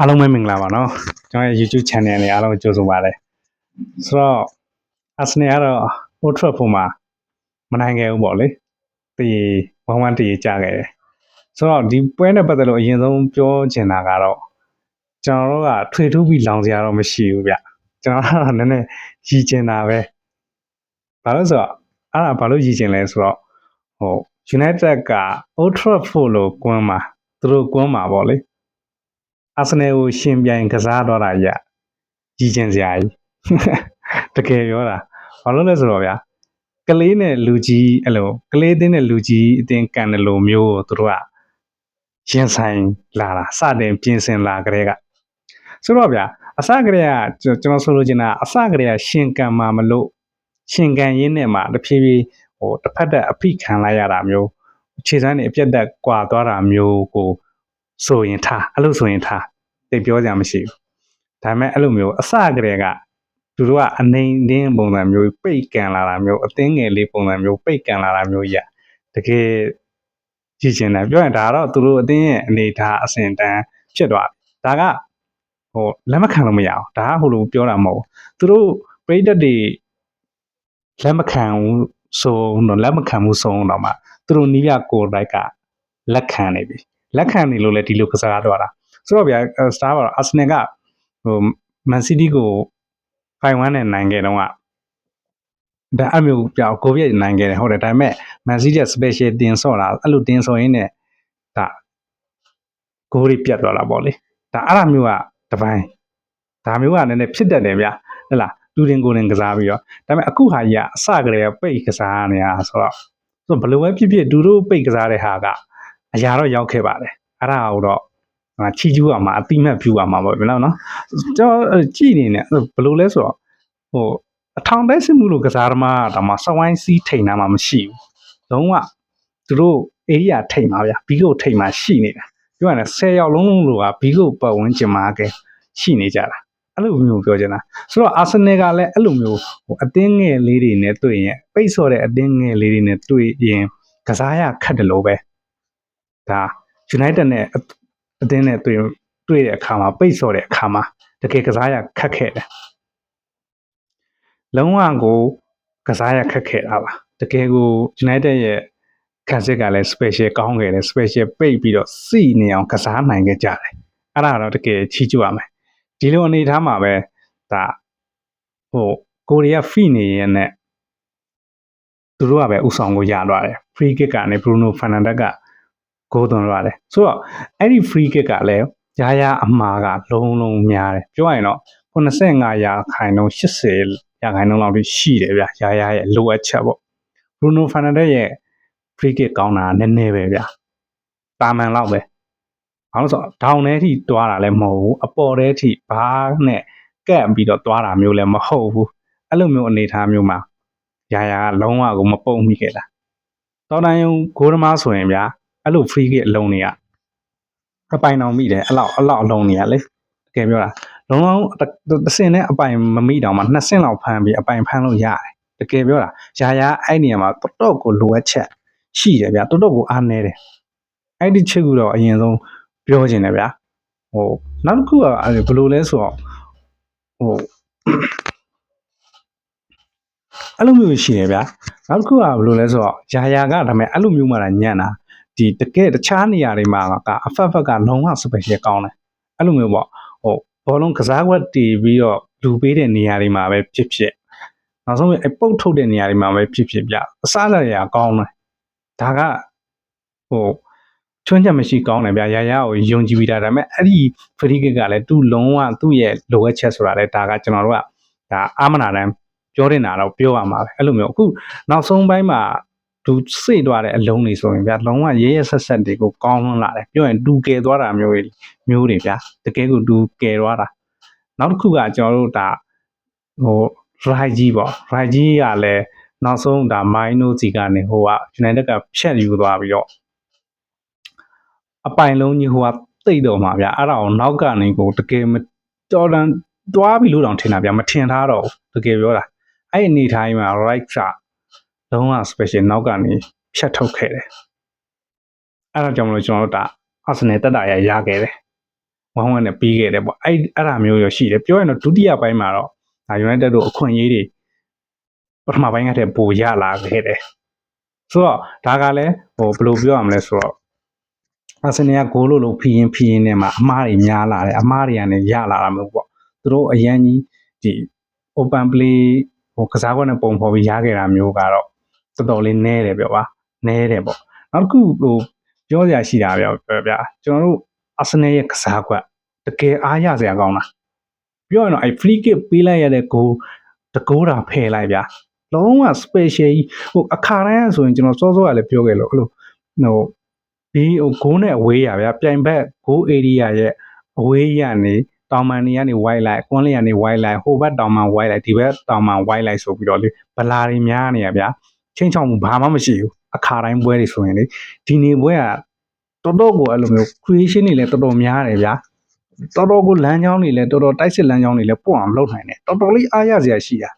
အားလုံးပဲမင်္ဂလာပါနော်ကျွန်တော်ရဲ့ YouTube channel နဲ့အားလုံးကိုကြိုဆိုပါရစေဆိုတော့ Arsenal ကတော့ Old Trafford မှာမနိုင်ခဲ့ဘူးပေါ့လေဒီ1-1တည်ကြခဲ့တယ်ဆိုတော့ဒီပွဲနဲ့ပတ်သက်လို့အရင်ဆုံးပြောချင်တာကတော့ကျွန်တော်တို့ကထွေထူးပြီးလောင်စရာတော့မရှိဘူးဗျကျွန်တော်ကတော့နည်းနည်းရည်ချင်တာပဲဘာလို့ဆိုတော့အဲ့ဒါဘာလို့ရည်ချင်လဲဆိုတော့ဟို United က Old Trafford လို့ကွန်းမှာသူတို့ကွန်းမှာပေါ့လေ အာဆနယ်ကိုရှင်ပြိုင်ကစားတော့တာရကြီးကျင်စရာကြီးတကယ်ပြောတာဘာလို့လဲဆိုတော့ဗျာကလေးနဲ့လူကြီးအဲ့လိုကလေးအသင်းနဲ့လူကြီးအတင်းကန်တယ်လို့မျိုးကိုသူတို့ကရင်ဆိုင်လာတာစတင်ပြင်ဆင်လာကြတဲ့ကဆိုတော့ဗျာအစကတည်းကကျွန်တော်ဆိုလိုချင်တာအစကတည်းကရှင်ကန်မှာမလို့ရှင်ကန်ရင်းနဲ့မှတဖြည်းဖြည်းဟိုတစ်ဖက်သက်အဖိခံလိုက်ရတာမျိုးခြေစမ်းနေအပြတ်သက်ကွာသွားတာမျိုးကို ဆိုရင်ထားအဲ့လိုဆိုရင်ထားတိတ်ပြောကြမရှိဘူးဒါပေမဲ့အဲ့လိုမျိုးအစကတည်းကသူတို့ကအနိုင်တင်းပုံစံမျိုးပိတ်ကန်လာတာမျိုးအသင်းငယ်လေးပုံစံမျိုးပိတ်ကန်လာတာမျိုးကြီးတကယ်ကြည့်ချင်တယ်ပြောရင်ဒါကတော့သူတို့အသင်းရဲ့အနေထားအဆင့်တန်းဖြစ်သွားပြီဒါကဟိုလက်မခံလို့မရအောင်ဒါကဟိုလိုပြောတာမဟုတ်ဘူးသူတို့ပြိတ္တတွေလက်မခံဘူးဆိုတော့လက်မခံဘူးဆိုတော့မှသူတို့နီးရကိုယ်တိုက်ကလက်ခံနေပြီ လက်ခံနေလို့လည်းဒီလိုကစားတော့တာဆိုတော့ဗျာစတားပါတော့အာဆနယ်ကဟိုမန်စီးတီးကို5-1နဲ့နိုင်ခဲ့တော့ကဒါအမျိုးပြောကိုဗစ်နိုင်ခဲ့တယ်ဟုတ်တယ်ဒါပေမဲ့မန်စီးတီးက special တင်ဆော့တာအဲ့လိုတင်ဆော့ရင်းနဲ့ဒါဂိုးတွေပြတ်သွားတာပေါ့လေဒါအဲ့ဒါမျိုးကတပိုင်းဒါမျိုးကလည်းနည်းဖြစ်တတ်တယ်ဗျာဟဲ့လားတူတင်ကိုတင်ကစားပြီးတော့ဒါပေမဲ့အခုဟာကြီးကအစကတည်းကပိတ်ကစားနေတာဆိုတော့ဆိုဘယ်လိုပဲဖြစ်ဖြစ်တူတို့ပိတ်ကစားတဲ့ဟာက အရာတော့ရောက်ခဲ့ပါတယ်အဲ့ဒါကိုတော့ငါချီကျူးရမှာအတိမတ်ဖြူရမှာပေါ့ဘယ်လောက်နော်ကျွန်တော်ကြည့်နေနေဘယ်လိုလဲဆိုတော့ဟိုအထောင်တိုက်စစ်မှုလို့ကစားသမားကဒါမှစဝိုင်းစီးထိန်တာမှမရှိဘူးလုံးဝသူတို့ area ထိန်ပါဗျာဘီကိုထိန်မှာရှိနေတာပြောရရင်10ရောက်လုံးလုံးလို့ကဘီကိုပတ်ဝန်းကျင်မှာကဲရှိနေကြတာအဲ့လိုမျိုးပြောချင်တာဆိုတော့အာဆင်နယ်ကလည်းအဲ့လိုမျိုးဟိုအတင်းငယ်လေးတွေနဲ့တွေ့ရင်ပိတ်ဆော့တဲ့အတင်းငယ်လေးတွေနဲ့တွေ့ရင်ကစားရခက်တယ်လို့ပဲ ဒါ United နဲ့အသင်းနဲ့တွေ့တွေ့တဲ့အခါမှာပိတ်ဆော့တဲ့အခါမှာတကယ်ကစားရခက်ခဲ့တယ်လုံးဝကိုကစားရခက်ခဲ့တာပါတကယ်ကို United ရဲ့ခံစစ်ကလည်း special ကောင်းခဲ့တယ် special ပိတ်ပြီးတော့စီနေအောင်ကစားနိုင်ခဲ့ကြတယ်အဲ့ဒါတော့တကယ်ချီးကျူးရမယ်ဒီလိုအနေထားမှာပဲဒါဟိုကိုရီးယားဖိနေရတဲ့သူတို့ကပဲဥဆောင်ကိုရသွားတယ် free kick ကနေ Bruno Fernandes က ဂိုးသွင်းရတယ်ဆိုတော့အဲ့ဒီ free kick ကလည်းရာရာအမှားကလုံးလုံးများတယ်ပြောရရင်တော့85ရာခိုင်နှုန်း80ရာခိုင်နှုန်းလောက်ထိရှိတယ်ဗျရာရာရဲ့လိုအပ်ချက်ပေါ့ Bruno Fernandes ရဲ့ free kick ကောင်းတာနည်းနည်းပဲဗျတာမန်လောက်ပဲဘာလို့ဆိုတော့ဒေါင်ထဲထိတွားတာလည်းမဟုတ်ဘူးအပေါ်ထဲထိဘာနဲ့ကပ်ပြီးတော့တွားတာမျိုးလည်းမဟုတ်ဘူးအဲ့လိုမျိုးအနေအထားမျိုးမှာရာရာကလုံးဝကိုမပုံမိခဲ့တာတော်တိုင်းဂိုးသမားဆိုရင်ဗျာ အဲ့လို free kick အလုံးတွေကအပိုင်အောင်မိတယ်အဲ့လောက်အဲ့လောက်အလုံးတွေကလေတကယ်ပြောတာလုံးလုံးတစ်စင်နဲ့အပိုင်မမိတောင်မှနှစ်စင်လောက်ဖမ်းပြီးအပိုင်ဖမ်းလို့ရတယ်တကယ်ပြောတာရာရာအဲ့နေရာမှာတော်တော်ကိုလိုအပ်ချက်ရှိတယ်ဗျာတော်တော်ကိုအားနေတယ်အဲ့ဒီချက်ကူတော့အရင်ဆုံးပြောချင်တယ်ဗျာဟိုနောက်တစ်ခုကဘယ်လိုလဲဆိုတော့ဟိုအဲ့လိုမျိုးရှိတယ်ဗျာနောက်တစ်ခုကဘယ်လိုလဲဆိုတော့ယာယာကဒါပေမဲ့အဲ့လိုမျိုးမှလာညံ့တာ ဒီတကယ်တခြားနေရာတွေမှာကအဖက်ဖက်ကလုံးဝ special ကောင်းတယ်အဲ့လိုမျိုးပေါ့ဟိုဘောလုံးကစားကွက်တီးပြီးတော့လူပေးတဲ့နေရာတွေမှာပဲဖြစ်ဖြစ်နောက်ဆုံးအပုတ်ထုတ်တဲ့နေရာတွေမှာပဲဖြစ်ဖြစ်ပြအစားအရာကောင်းတယ်ဒါကဟိုချွန်းချက်မရှိကောင်းတယ်ဗျာရာရာကိုယုံကြည်ပြီးတာဒါပေမဲ့အဲ့ဒီ free kick ကလည်းသူ့လုံးဝသူ့ရဲ့လိုအပ်ချက်ဆိုတာလည်းဒါကကျွန်တော်တို့ကဒါအာမနာတမ်းပြောတင်တာတော့ပြောရမှာပဲအဲ့လိုမျိုးအခုနောက်ဆုံးပိုင်းမှာ သူစိတ်သွားတဲ့အလုံးတွေဆိုရင်ဗျာလုံးဝရဲရဲဆက်ဆက်တွေကိုကောင်းလွန်းလာတယ်ပြောရင်တူကယ်သွားတာမျိုးတွေမျိုးတွေဗျာတကယ်ကိုတူကယ်သွားတာနောက်တစ်ခုကကျွန်တော်တို့ဒါဟို right ကြီးပေါ့ right ကြီးကလည်းနောက်ဆုံးဒါ minus စီကနေဟိုက United ကဖြတ်ယူသွားပြီးတော့အပိုင်လုံးကြီးဟိုကတိတ်တော့မှာဗျာအဲ့ဒါကိုနောက်ကနေကိုတကယ်ကြော်ဒန်သွားပြီလို့တောင်ထင်တာဗျာမထင်ထားတော့ဘူးတကယ်ပြောတာအဲ့ဒီအနေထားကြီးမှာ right က လုံးဝ special နောက်ကနေဖြတ်ထုတ်ခဲ့တယ်အဲ့ဒါကြောင့်မလို့ကျွန်တော်တို့ဒါ Arsenal တက်တာရရခဲ့တယ်ဟဝမ်းဝမ်းနဲ့ပြီးခဲ့တယ်ပေါ့အဲ့အဲ့ဒါမျိုးရောရှိတယ်ပြောရင်တော့ဒုတိယပိုင်းမှာတော့ဒါ United တို့အခွင့်အရေးတွေပထမပိုင်းကတည်းကပိုရလာခဲ့တယ်ဆိုတော့ဒါကလည်းဟိုဘယ်လိုပြောရမလဲဆိုတော့အာဆင်နယ်ကဂိုးလို့လို့ဖီရင်ဖီရင်နဲ့မှာအမားတွေများလာတယ်အမားတွေကနေရလာတာမျိုးပေါ့သူတို့အရန်ကြီးဒီ open play ဟိုကစားကွက်နဲ့ပုံဖော်ပြီးရခဲ့တာမျိုးကတော့ တော်တော်လေးနည်းတယ်ပြောပါနည်းတယ်ပေါ့နောက်တစ်ခုဟိုပြောစရာရှိတာပြောဗျာကျွန်တော်တို့အာဆင်နယ်ရဲ့ကစားကွက်တကယ်အားရစရာကောင်းတာပြောရင်တော့အဲ free kick ပေးလိုက်ရတဲ့ goal တကိုးတာဖယ်လိုက်ဗျာလုံးဝ special ကြီးဟိုအခါတိုင်းကဆိုရင်ကျွန်တော်စောစောကလည်းပြောခဲ့လို့အဲ့လိုဟိုဒီဟိုဂိုးနဲ့အဝေးရဗျာပြိုင်ဘက်ဂိုး area ရဲ့အဝေးရနေတောင်မန်နေကနေ white light ကွန်းလေးကနေ white light ဟိုဘက်တောင်မန် white light ဒီဘက်တောင်မန် white light ဆိုပြီးတော့လေဗလာတွေများနေရဗျာ ချင်းချောင်မှုဘာမှမရှိဘူးအခါတိုင်းပွဲတွေဆိုရင်လေဒီနေပွဲကတော်တော်ကိုအဲ့လိုမျိုး creation တွေလည်းတော်တော်များတယ်ဗျာတော်တော်ကိုလမ်းကြောင်းတွေလည်းတော်တော်တိုက်စစ်လမ်းကြောင်းတွေလည်းပွတ်အောင်လုပ်နိုင်တယ်တော်တော်လေးအားရစရာရှိတာ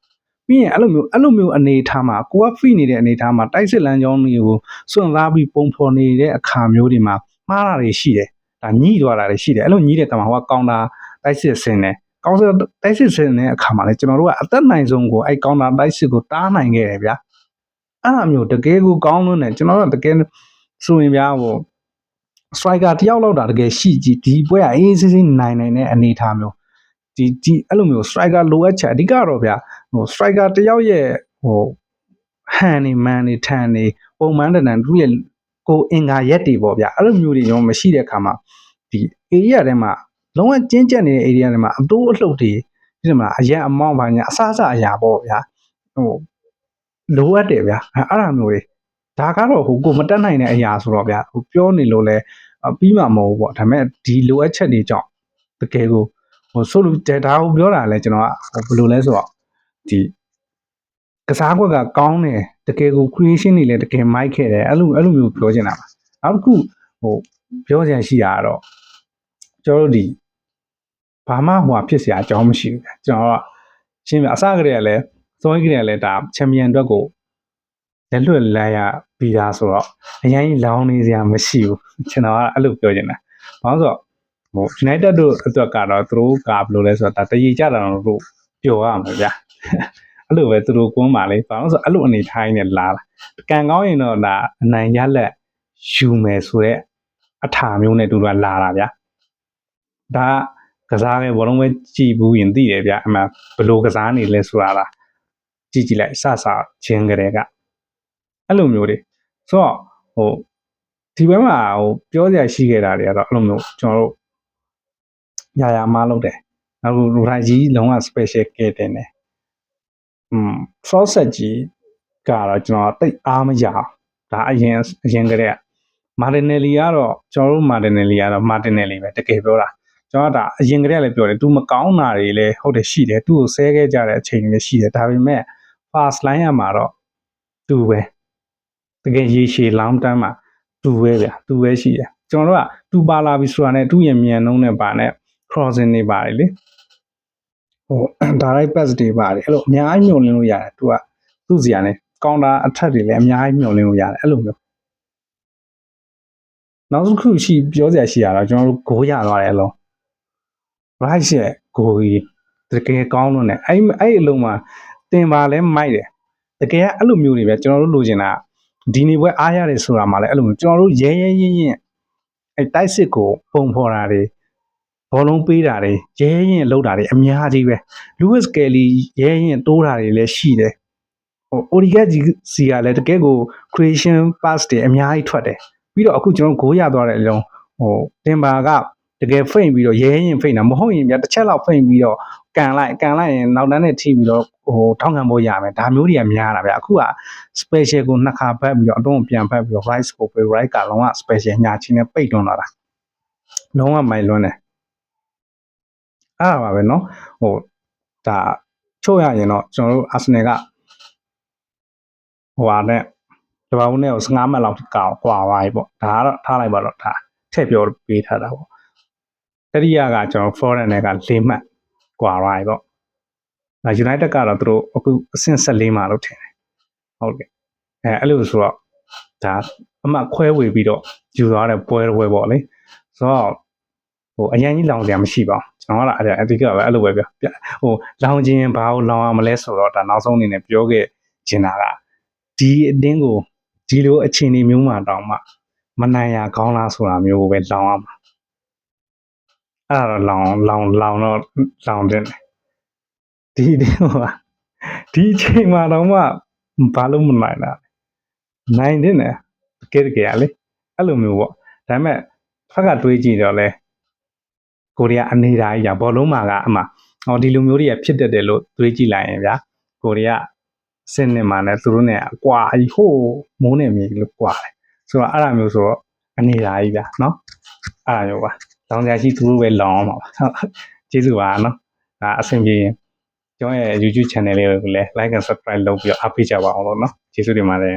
ပြီးရင်အဲ့လိုမျိုးအဲ့လိုမျိုးအနေထားမှာကိုကဖိနေတဲ့အနေထားမှာတိုက်စစ်လမ်းကြောင်းတွေကိုစွန့်စားပြီးပုံဖော်နေတဲ့အခါမျိုးတွေမှာမှားတာတွေရှိတယ်ဒါညှိသွားတာတွေရှိတယ်အဲ့လိုညှိတဲ့ကံမှာဟိုကကောင်တာတိုက်စစ်ဆင်းတယ်ကောင်းစတိုက်စစ်ဆင်းတဲ့အခါမှာလည်းကျွန်တော်တို့ကအသက်နိုင်ဆုံးကိုအဲ့ကောင်တာတိုက်စစ်ကိုတားနိုင်ခဲ့တယ်ဗျာ အဲ့လိုမျိုးတကယ်ကိုကောင်းလို့ねကျွန်တော်တို့ကတကယ်ဆိုရင်ဗျာဟို striker တယောက်လောက်တာတကယ်ရှိကြည့်ဒီပွဲကအေးစစ်စစ်နိုင်နိုင်တဲ့အနေအထားမျိုးဒီဒီအဲ့လိုမျိုး striker လိုအပ်ချက်အဓိကတော့ဗျာဟို striker တယောက်ရဲ့ဟိုဟန်နေမန်နေထန်နေပုံမှန်တန်တန်သူ့ရဲ့ကိုအင်္ဂါရက်တွေပေါ့ဗျာအဲ့လိုမျိုးတွေကျွန်တော်မရှိတဲ့အခါမှာဒီ area ထဲမှာလုံးဝကျဉ်းကျက်နေတဲ့ area တွေမှာအတိုးအလှုပ်တွေဒီမှာအရက်အမောင်းပါညာအဆအဆအရာပေါ့ဗျာဟို လိုအပ်တယ်ဗျာအဲ့ဒါမျိုးတွေဒါကတော့ဟိုကိုမတက်နိုင်တဲ့အရာဆိုတော့ဗျာဟိုပြောနေလို့လဲပြီးမှာမဟုတ်ပေါ့ဒါပေမဲ့ဒီလိုအပ်ချက်တွေကြောင့်တကယ်ကိုဟိုဆိုလူဒါကိုပြောတာလဲကျွန်တော်ကဘယ်လိုလဲဆိုတော့ဒီကစားကွက်ကကောင်းတယ်တကယ်ကို creation တွေလည်းတကယ်မိုက်ခဲ့တယ်အဲ့လိုအဲ့လိုမျိုးပြောချင်တာပါနောက်တစ်ခုဟိုပြောချင်ရှိတာကတော့ကျွန်တော်တို့ဒီဘာမှဟိုဖြစ်စရာအကြောင်းမရှိဘူးကျွန်တော်ကရှင်းပြအစကတည်းကလည်း စောကြီးကတည်းကလည်းဒါချန်ပီယံအတွက်ကိုလက်လွတ်လိုက်ရပြီးသားဆိုတော့အရင်လောင်းနေစရာမရှိဘူးကျွန်တော်ကအဲ့လိုပြောချင်တာဘာလို့ဆိုတော့ဟို United တို့အတွက်ကတော့သူတို့ကဘယ်လိုလဲဆိုတော့ဒါတည်ကြတာတော့ပျော်ရမှာဗျာအဲ့လိုပဲသူတို့ကွန်းပါလေဘာလို့ဆိုအဲ့လိုအနေထိုင်းနဲ့လာတာကံကောင်းရင်တော့ဒါအနိုင်ရလက်ယူမယ်ဆိုတော့အထာမျိုးနဲ့တူတူလာတာဗျာဒါကစားခဲ့ဘောလုံးပဲကြည်ဘူးရင်သိတယ်ဗျာအမှဘယ်လိုကစားနေလဲဆိုတာလား ကြည့်ကြည့်လိုက်စစချင်းကလေးကအဲ့လိုမျိုးတွေဆိုတော့ဟိုဒီဘက်မှာဟိုပြောစရာရှိခဲ့တာတွေကတော့အဲ့လိုမျိုးကျွန်တော်တို့ညာယာမလုပ်တယ်နောက်လူထိုင်ကြီးလုံးဝ special care တင်တယ်อืม process ကြီးကတော့ကျွန်တော်တိတ်အားမရအောင်ဒါအရင်အရင်ကတည်းကမာတင်နယ်လီကတော့ကျွန်တော်တို့မာတင်နယ်လီကတော့မာတင်နယ်လီပဲတကယ်ပြောတာကျွန်တော်ကဒါအရင်ကတည်းကလည်းပြောတယ် तू မကောင်းတာတွေလည်းဟုတ်တယ်ရှိတယ်သူ့ကိုဆဲခဲ့ကြတဲ့အချိန်တွေရှိတယ်ဒါပေမဲ့ fast line ရမှာတော့သူပဲတကယ်ရေရှည် long term မှာသူပဲဗျာသူပဲရှိတယ်ကျွန်တော်တို့ကသူပါလာပြီဆိုတာနဲ့သူ့ရဲ့မြန်နှုံးနဲ့ပါနဲ့ crossing တွေပါတယ်လေဟို direct pass တွေပါတယ်အဲ့လိုအများကြီးညှို့လင်းလို့ရတယ်သူကသူ့စီကနေ counter attack တွေလည်းအများကြီးညှို့လင်းလို့ရတယ်အဲ့လိုမျိုးနောက်တစ်ခုရှိပြောစရာရှိရတော့ကျွန်တော်တို့ဂိုးရသွားတယ်အလုံး right ရဲ့ဂိုးကြီးတကယ်ကောင်းလို့ ਨੇ အဲ့အဲ့အလုံးမှာ တင်ပါလဲမိုက်တယ်တကယ်ကအဲ့လိုမျိုးတွေပဲကျွန်တော်တို့လိုချင်တာဒီနေပွဲအားရတယ်ဆိုတာမှလည်းအဲ့လိုမျိုးကျွန်တော်တို့ရဲရဲရင်ရင်အဲ့တိုက်စစ်ကိုပုံဖော်တာတွေဘောလုံးပေးတာတွေရဲရဲရင်လှုပ်တာတွေအများကြီးပဲလူးဝစ်ကယ်လီရဲရင်တိုးတာတွေလည်းရှိတယ်ဟိုအိုဒီဂက်ဂျီစီကလည်းတကယ်ကို creation pass တွေအများကြီးထွက်တယ်ပြီးတော့အခုကျွန်တော်ဂိုးရသွားတဲ့အလုံးဟိုတင်ပါက တကယ်ဖိတ်ပြီးတော့ရဲရင်ဖိတ်တာမဟုတ်ရင်ဗျာတစ်ချက်လောက်ဖိတ်ပြီးတော့ကန်လိုက်ကန်လိုက်ရင်နောက်တန်းနဲ့ထိပြီးတော့ဟိုထောက်ခံဖို့ရမယ်ဒါမျိုးတွေကများတာဗျအခုက special ကိုနှစ်ခါဖက်ပြီးတော့အတွန်းကိုပြန်ဖက်ပြီးတော့ rice ကိုပေး right ကလုံးဝ special ညာချင်းနဲ့ပိတ်တွန်းလာတာလုံးဝမိုင်လွန်းတယ်အဲ့ဒါပါပဲเนาะဟိုဒါချို့ရရင်တော့ကျွန်တော်တို့ Arsenal ကဟိုဟာနဲ့တဘာဦးနဲ့ကို15မှတ်လောက်ကောက်ကွာသွားပြီပေါ့ဒါကတော့ထားလိုက်ပါတော့ဒါထည့်ပြောပေးထားတာပေါ့ တတိယကကျွန်တော် foreign နဲ့က၄မှတ်ကွာသွားပြီပေါ့ဒါ United ကတော့သူတို့အခုအဆင့်14မှာလို့ထင်တယ်ဟုတ်ကဲ့အဲအဲ့လိုဆိုတော့ဒါအမှတ်ခွဲဝေပြီးတော့ယူသွားတဲ့ပွဲတစ်ပွဲပေါ့လေဆိုတော့ဟဟိုအရင်ကြီးလောင်စရာမရှိပါဘူးကျွန်တော်ကအဲ့ဒါအတိကပဲအဲ့လိုပဲပြောပြဟိုလောင်ခြင်းဘာကိုလောင်အောင်မလဲဆိုတော့ဒါနောက်ဆုံးအနေနဲ့ပြောခဲ့ချင်တာကဒီအတင်းကိုဒီလိုအခြေအနေမျိုးမှာတောင်မှမနိုင်ရကောင်းလားဆိုတာမျိုးကိုပဲလောင်အောင်ပါ အဲ့ဒါတော့လောင်လောင်လောင်တော့လောင်တဲ့ဒီဒီဟိုဟာဒီအချိန်မှာတော့မှဘာလို့မနိုင်တာလဲနိုင်တဲ့နဲ့တကယ်တကယ်ကလေအဲ့လိုမျိုးပေါ့ဒါပေမဲ့ဖက်ကတွေးကြည့်တော့လဲကိုရီးယားအနေဓာကြီးကဘောလုံးမှာကအမှဟောဒီလိုမျိုးတွေကဖြစ်တတ်တယ်လို့တွေးကြည့်လိုက်ရင်ဗျာကိုရီးယားစင်နေမှာနဲ့သူတို့နဲ့အကွာကြီးဟိုးမိုးနေမြေလို့ကွာတယ်ဆိုတော့အဲ့ဒါမျိုးဆိုတော့အနေဓာကြီးဗျာနော်အဲ့ဒါမျိုးပါ လောင်စရာရှိသူတို့ပဲလောင်အောင်ပါဟုတ်ကျေးဇူးပါနော်ဒါအဆင်ပြေရင်ကျွန်တော်ရဲ့ YouTube channel လေးကိုလည်း like and subscribe လုပ်ပြီးတော့အားပေးကြပါအောင်လို့နော်ကျေးဇူးတင်ပါတယ်